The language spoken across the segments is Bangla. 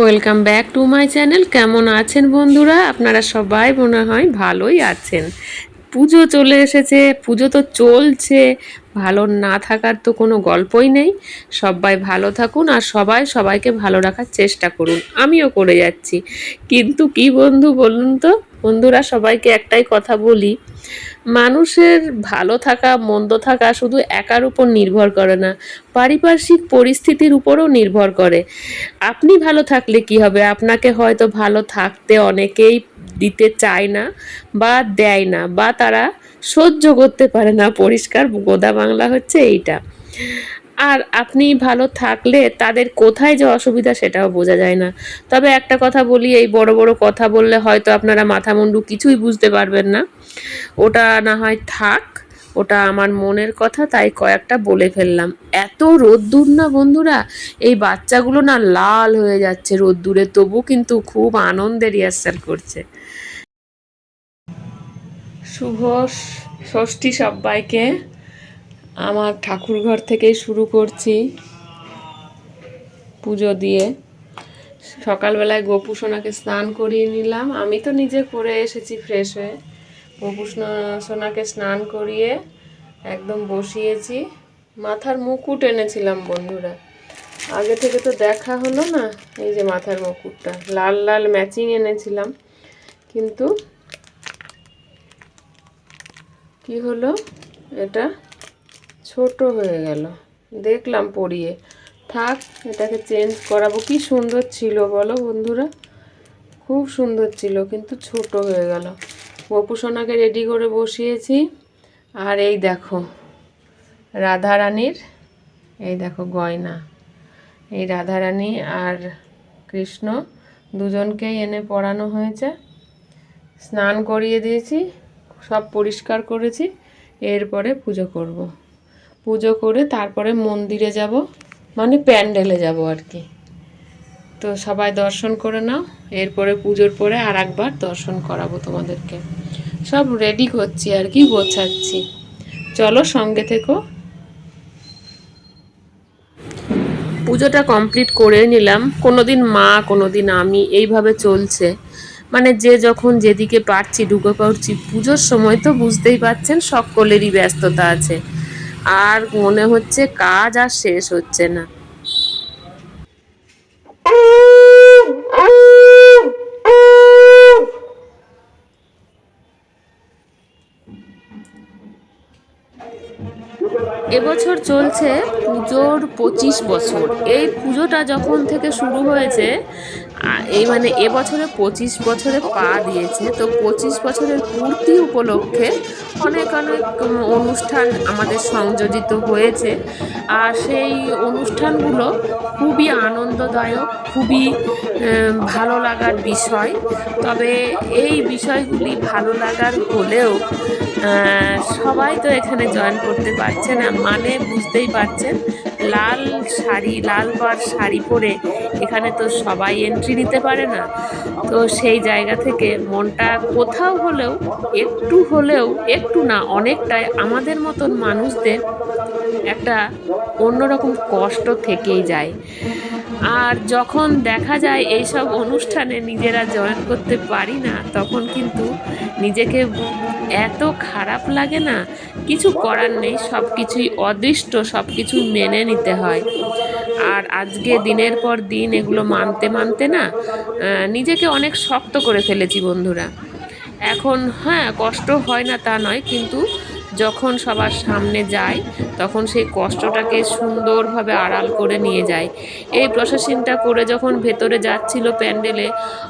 Welcome back to my channel কেমন আছেন বন্ধুরা? আপনারা সবাই মনে হয় ভালোই আছেন। পুজো চলে এসেছে, পুজো তো চলছে, ভালো না থাকার তো কোনো গল্পই নেই। সবাই ভালো থাকুন আর সবাই সবাইকে ভালো রাখার চেষ্টা করুন। আমিও করে যাচ্ছি। কিন্তু কি বন্ধু বলুন তো? বন্ধুরা, সবাইকে একটাই কথা বলি, মানুষের ভালো থাকা, মন্দ থাকা শুধু একার উপর নির্ভর করে না, পারিপার্শ্বিক পরিস্থিতির উপরও নির্ভর করে। আপনি ভালো থাকলে কি হবে? আপনাকে হয়তো ভালো থাকতে অনেকেই দিতে চায় না বা দেয় না বা তারা সহ্য করতে পারে না। পরিষ্কার, গোদা বাংলা হচ্ছে এইটা। আর আপনি ভালো থাকলে তাদের কোথায় যে অসুবিধা সেটাও বোঝা যায় না। তবে একটা কথা বলি, এই বড় বড় কথা বললে হয়তো আপনারা মাথা মুন্ডু কিছুই বুঝতে পারবেন না। ওটা না হয় থাক, ওটা আমার মনের কথা, তাই কয়েকটা বলে ফেললাম। এত রোদ্দুর না বন্ধুরা? এই বাচ্চাগুলো না লাল হয়ে যাচ্ছে রোদ্দুরে তবু কিন্তু খুব আনন্দে রিহার্সাল করছে। শুভ ষষ্ঠী সবাইকে। আমার ঠাকুর ঘর থেকেই শুরু করছি পুজো দিয়ে। সকালবেলায় গোপু সোনাকে স্নান করিয়ে নিলাম। আমি তো নিজে করে এসেছি ফ্রেশ হয়ে। গোপু সোনাকে স্নান করিয়ে একদম বসিয়েছি। মাথার মুকুট এনেছিলাম বন্ধুরা। আগে থেকে তো দেখা হলো না, এই যে মাথার মুকুটটা। লাল লাল ম্যাচিং এনেছিলাম। কিন্তু কি হলো? এটা ছোট হয়ে গেল। দেখলাম পরিয়ে। থাক, এটাকে চেঞ্জ করাবো। কি সুন্দর ছিল বলো বন্ধুরা। খুব সুন্দর ছিল, কিন্তু ছোট হয়ে গেল। গোপু সোনাকে রেডি করে বসিয়েছি। আর এই দেখো, রাধারানীর, এই দেখো গয়না। এই রাধারানী আর কৃষ্ণ দুজনকেই এনে পড়ানো হয়েছে। স্নান করিয়ে দিয়েছি, সব পরিষ্কার করেছি। এরপরে পুজো করব। পুজো করে তারপরে মন্দিরে যাব মানে প্যান্ডেলে যাব আর কি। তো সবাই দর্শন করে নাও, এরপরে পুজোর পরে আর একবার দর্শন করাবো তোমাদেরকে। সব রেডি করছি আর কি, গোছাচ্ছি। চলো সঙ্গে থেকো। পুজোটা কমপ্লিট করে নিলাম। কোনোদিন মা, কোনোদিন আমি, এইভাবে চলছে। মানে যে যখন যেদিকে পারছি ঢুকে পড়ছি পুজোর সময় তো বুঝতেই পারছেন, সকলেরই ব্যস্ততা আছে। আর মনে হচ্ছে কাজ আর শেষ হচ্ছে না। এবছর চলছে পুজোর পঁচিশ বছর। এই পুজোটা যখন থেকে শুরু হয়েছে এই মানে এবছরে পঁচিশ বছরে পা দিয়েছে। তো পঁচিশ বছরের পূর্তি উপলক্ষে অনেক অনেক অনুষ্ঠান আমাদের সংযোজিত হয়েছে। আর সেই অনুষ্ঠানগুলো খুবই আনন্দদায়ক, খুবই ভালো লাগার বিষয়। তবে এই বিষয়গুলি ভালো লাগার হলেও সবাই তো এখানে জয়েন করতে পারছে না মানে বুঝতেই পারছেন, লাল শাড়ি, লাল পাড় শাড়ি পরে এখানে তো সবাই এন্ট্রি নিতে পারে না। তো সেই জায়গা থেকে মনটা কোথাও হলেও, একটু হলেও, একটু না, অনেকটাই আমাদের মতন মানুষদের একটা অন্যরকম কষ্ট থেকেই যায়। আর যখন দেখা যায় এইসব অনুষ্ঠানে নিজেরা জয়েন করতে পারি না, তখন কিন্তু নিজেকে এত খারাপ লাগে না, কিছু করার নেই সব কিছুই অদৃষ্ট সব কিছু মেনে নিতে হয়। আর আজকে দিনের পর দিন এগুলো মানতে মানতে না নিজেকে অনেক শক্ত করে ফেলেছি বন্ধুরা। এখন হ্যাঁ কষ্ট হয় না তা নয়, কিন্তু যখন সবার সামনে যায়, তখন সেই কষ্টটাকে সুন্দরভাবে আড়াল করে নিয়ে যায়। এই প্রসেসিংটা করে যখন ভেতরে যাচ্ছিল প্যান্ডেলে,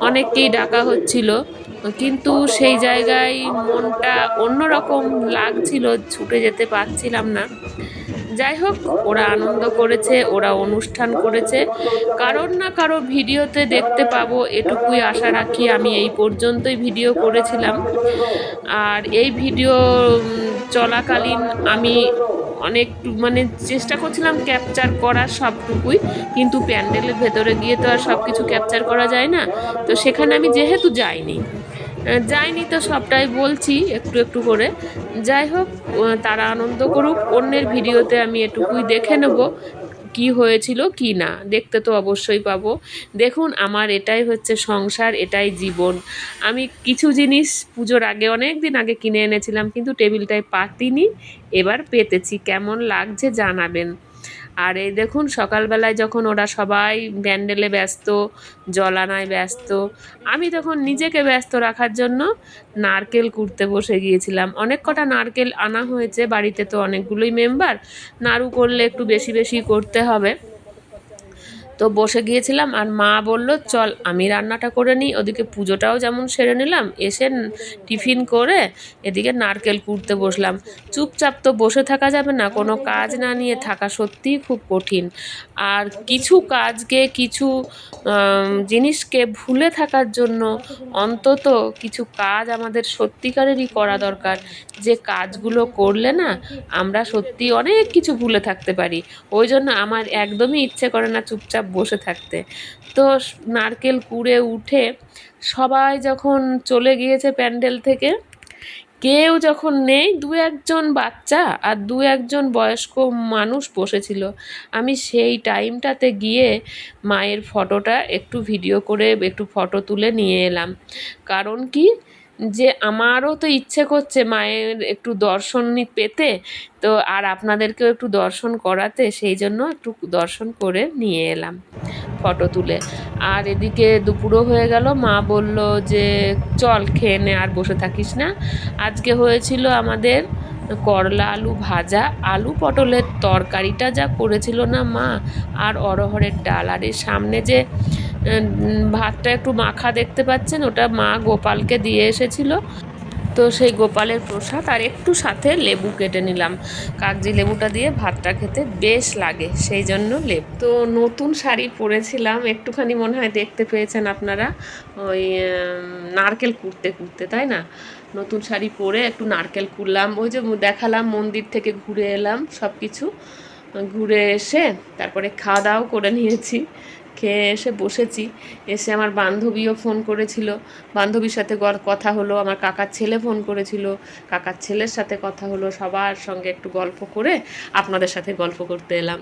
অনেককেই ডাকা হচ্ছিল। কিন্তু সেই জায়গায় মনটা অন্যরকম লাগছিল, ছুটে যেতে পারছিলাম না। যাই হোক ওরা আনন্দ করেছে, ওরা অনুষ্ঠান করেছে। কারোর না কারও ভিডিওতে দেখতে পাবো, এটুকুই আশা রাখি, আমি এই পর্যন্তই ভিডিও করেছিলাম। আর এই ভিডিও চলাকালীন আমি অনেক মানে চেষ্টা করছিলাম ক্যাপচার করার সবটুকুই, কিন্তু প্যান্ডেলের ভেতরে গিয়ে তো আর সব কিছু ক্যাপচার করা যায় না। তো সেখানে আমি যেহেতু যাইনি। যাইনি তো সবটাই বলছি একটু একটু করে। যাই হোক তারা আনন্দ করুক, অন্যের ভিডিওতে আমি এটুকুই দেখে নেব কি হয়েছিল, কি না। দেখতে তো অবশ্যই পাবো। দেখুন, আমার এটাই হচ্ছে সংসার, এটাই জীবন। আমি কিছু জিনিস পুজোর আগে অনেক দিন আগে কিনে এনেছিলাম, কিন্তু টেবিলটায় পাতিনি, এবার পেতেছি। কেমন লাগছে জানাবেন। আর এই দেখুন, সকালবেলায় যখন ওরা সবাই ব্যান্ডেলে ব্যস্ত, জলানায় ব্যস্ত, আমি তখন নিজেকে ব্যস্ত রাখার জন্য নারকেল কুড়তে বসে গিয়েছিলাম। অনেক কটা নারকেল আনা হয়েছে, বাড়িতে তো অনেকগুলোই মেম্বার নাড়ু করলে একটু বেশি বেশি করতে হবে। তো বসে গিয়েছিলাম আর মা বলল, চল, আমি রান্নাটা করে নিই, ওদিকে পুজোটাও যেমন সেরে নিলাম, এসে টিফিন করে এদিকে নারকেল কুড়তে বসলাম। চুপচাপ তো বসে থাকা যাবে না, কোনো কাজ না নিয়ে থাকা সত্যিই খুব কঠিন। আর কিছু কাজকে, কিছু জিনিসকে ভুলে থাকার জন্য অন্তত কিছু কাজ আমাদের সত্যিকারেরই করা দরকার। যে কাজগুলো করলে না, আমরা সত্যি অনেক কিছু ভুলে থাকতে পারি। ওই জন্য আমার একদমই ইচ্ছে করে না চুপচাপ বসে থাকতে। তো নারকেল কুড়ে উঠে সবাই যখন চলে গিয়েছে প্যান্ডেল থেকে, কেউ যখন নেই, দু একজন বাচ্চা আর দু একজন বয়স্ক মানুষ বসেছিল। আমি সেই টাইমটাতে গিয়ে মায়ের ফটোটা একটু ভিডিও করে, একটু ফটো তুলে নিয়ে এলাম। কারণ কি যে আমারও তো ইচ্ছে করছে মায়ের একটু দর্শন পেতে। তো আর আপনাদেরকেও একটু দর্শন করাতে, সেই জন্য একটু দর্শন করে নিয়ে এলাম ফটো তুলে। আর এদিকে দুপুরও হয়ে গেল, মা বলল যে, চল খেয়ে নে, আর বসে থাকিস না। আজকে হয়েছিল আমাদের করলা আলু ভাজা। আলু পটলের তরকারিটা যা করেছিল না মা, আর অরহরের ডাল। আর এর সামনে যে ভাতটা একটু মাখা দেখতে পাচ্ছেন, ওটা মা গোপালকে দিয়ে এসেছিল। তো সেই গোপালের প্রসাদ আর একটু সাথে লেবু কেটে নিলাম। কাগজি লেবুটা দিয়ে ভাতটা খেতে বেশ লাগে, সেই জন্য লেবু। তো নতুন শাড়ি পরেছিলাম, একটুখানি মনে হয় দেখতে পেয়েছেন আপনারা, ওই নারকেল কুড়তে কুড়তে, তাই না? নতুন শাড়ি পরে একটু নারকেল কুড়লাম, ওই যে দেখালাম মন্দির থেকে ঘুরে এলাম সব কিছু ঘুরে এসে তারপরে খাওয়া দাওয়াও করে নিয়েছি খেয়ে এসে বসেছি। এসে আমার বান্ধবীও ফোন করেছিল। বান্ধবীর সাথে কথা হলো, আমার কাকার ছেলে ফোন করেছিল। কাকার ছেলের সাথে কথা হলো, সবার সঙ্গে একটু গল্প করে আপনাদের সাথে গল্প করতে এলাম।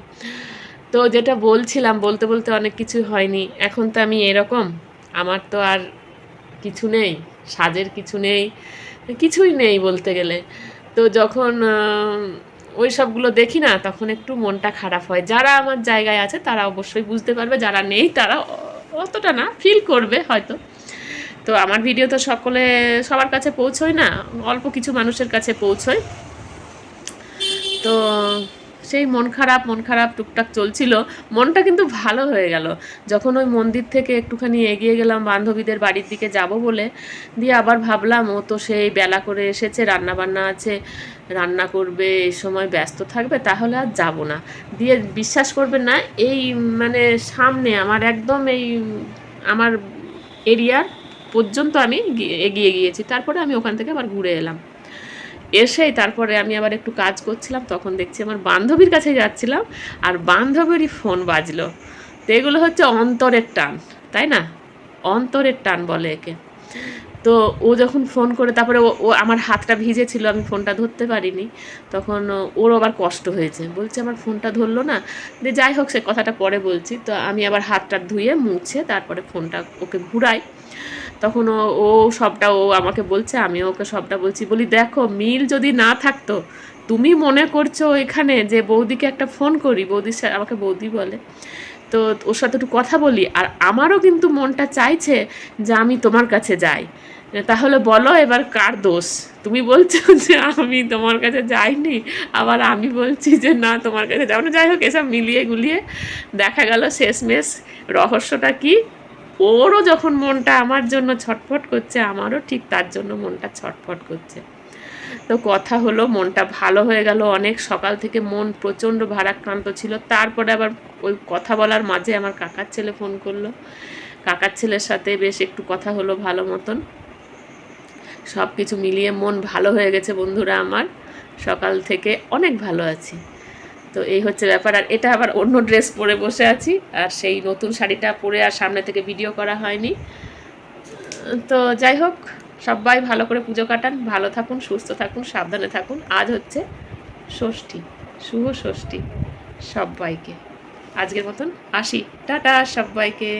তো যেটা বলছিলাম, বলতে বলতে অনেক কিছু হয়নি। এখন তো আমি এরকম, আমার তো আর কিছু নেই, সাজের কিছু নেই, কিছুই নেই বলতে গেলে। তো যখন ওই সবগুলো দেখি না, তখন একটু মনটা খারাপ হয়। যারা আমার জায়গায় আছে, তারা অবশ্যই বুঝতে পারবে, যারা নেই, তারা অতটা না ফিল করবে হয়তো। তো আমার ভিডিও তো সকলে, সবার কাছে পৌঁছয় না, অল্প কিছু মানুষের কাছে পৌঁছয়। তো সেই মন খারাপ মন খারাপ টুকটাক চলছিল। মনটা কিন্তু ভালো হয়ে গেল। যখন ওই মন্দির থেকে একটুখানি এগিয়ে গেলাম, বান্ধবীদের বাড়ির দিকে যাব বলে, দিয়ে আবার ভাবলাম, ও তো সেই বেলা করে এসেছে রান্না বান্না আছে রান্না করবে এই সময় ব্যস্ত থাকবে, তাহলে আর যাব না। দিয়ে বিশ্বাস করবে না, এই মানে সামনে আমার একদম এই আমার এরিয়ার পর্যন্ত আমি এগিয়ে গিয়েছি। তারপরে আমি ওখান থেকে আবার ঘুরে এলাম। এসেই তারপরে আমি আবার একটু কাজ করছিলাম, তখন দেখছি আমার বান্ধবীর কাছে যাচ্ছিলাম, আর বান্ধবীরই ফোন বাজলো। তো এগুলো হচ্ছে অন্তরের টান, তাই না? অন্তরের টান বলে একে। তো ও যখন ফোন করে, তারপরে ও আমার হাতটা ভিজে ছিল, আমি ফোনটা ধরতে পারিনি। তখন ওর আবার কষ্ট হয়েছে। বলছে, আমার ফোনটা ধরলো না। যে যাই হোক, সে কথাটা পরে বলছি। তো আমি আবার হাতটা ধুয়ে মুছে, তারপরে ফোনটা ওকে ঘুরাই। তখন ও সবটা, ও আমাকে বলছে, আমিও ওকে সবটা বলছি। বলি, দেখো, মিল যদি না থাকতো, তুমি মনে করছ এখানে যে বৌদিকে একটা ফোন করি? বৌদি আমাকে বৌদি বলে। তো ওর সাথে একটু কথা বলি, আর আমারও কিন্তু মনটা চাইছে যে আমি তোমার কাছে যাই। তাহলে বলো এবার কার দোষ? তুমি বলছো যে আমি তোমার কাছে যাইনি, আবার আমি বলছি যে না, তোমার কাছে যাব না। যাই হোক, এসব মিলিয়ে গুলিয়ে দেখা গেল শেষমেশ। রহস্যটা কি? ওরও যখন মনটা আমার জন্য ছটফট করছে, আমারও ঠিক তার জন্য মনটা ছটফট করছে। তো কথা হলো, মনটা ভালো হয়ে গেল। অনেক সকাল থেকে মন প্রচণ্ড ভারাক্রান্ত ছিল। তারপরে আবার ওই কথা বলার মাঝে আমার কাকার ছেলে ফোন করল। কাকার ছেলের সাথে বেশ একটু কথা হলো ভালো মতন। সব কিছু মিলিয়ে মন ভালো হয়ে গেছে বন্ধুরা আমার। সকাল থেকে অনেক ভালো আছি। তো এই হচ্ছে ব্যাপার, আর এটা আবার অন্য ড্রেস পরে বসে আছি, আর সেই নতুন শাড়িটা পরে আর সামনে থেকে ভিডিও করা হয়নি। তো যাই হোক, সবাই ভালো করে পুজো কাটান, ভালো থাকুন, সুস্থ থাকুন, সাবধানে থাকুন। আজ হচ্ছে ষষ্ঠী, শুভ ষষ্ঠী সবাইকে। আজকের মতন আসি। টাটা সবাইকে।